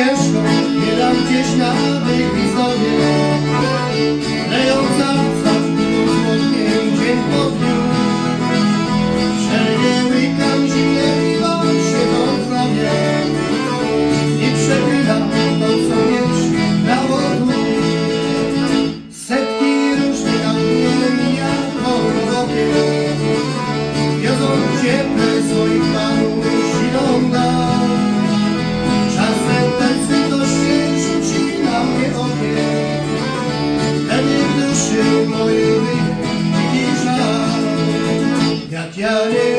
ścieżką, nie dam gdzieś na wyjście Mekanı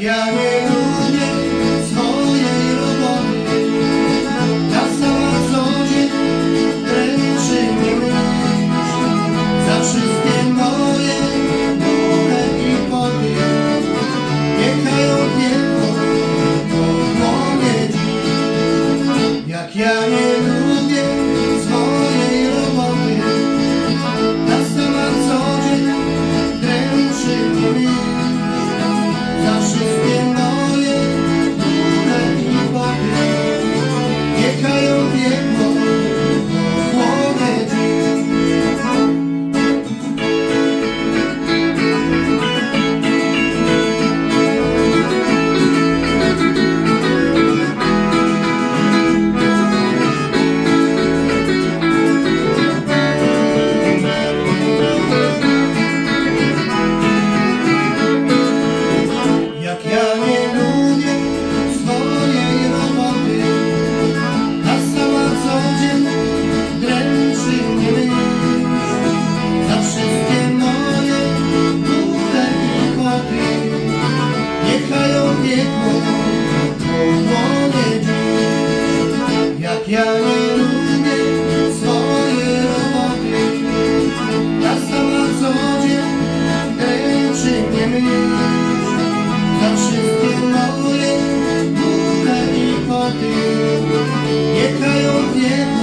Ja nie lubię swojej roboty. Ta sama co dzień dręczy mnie Za wszystkie moje bóle i poty Niechaj opieką po głowie Jak ja nie Za wszystkie moje buchy i koty Niechaj odwiedza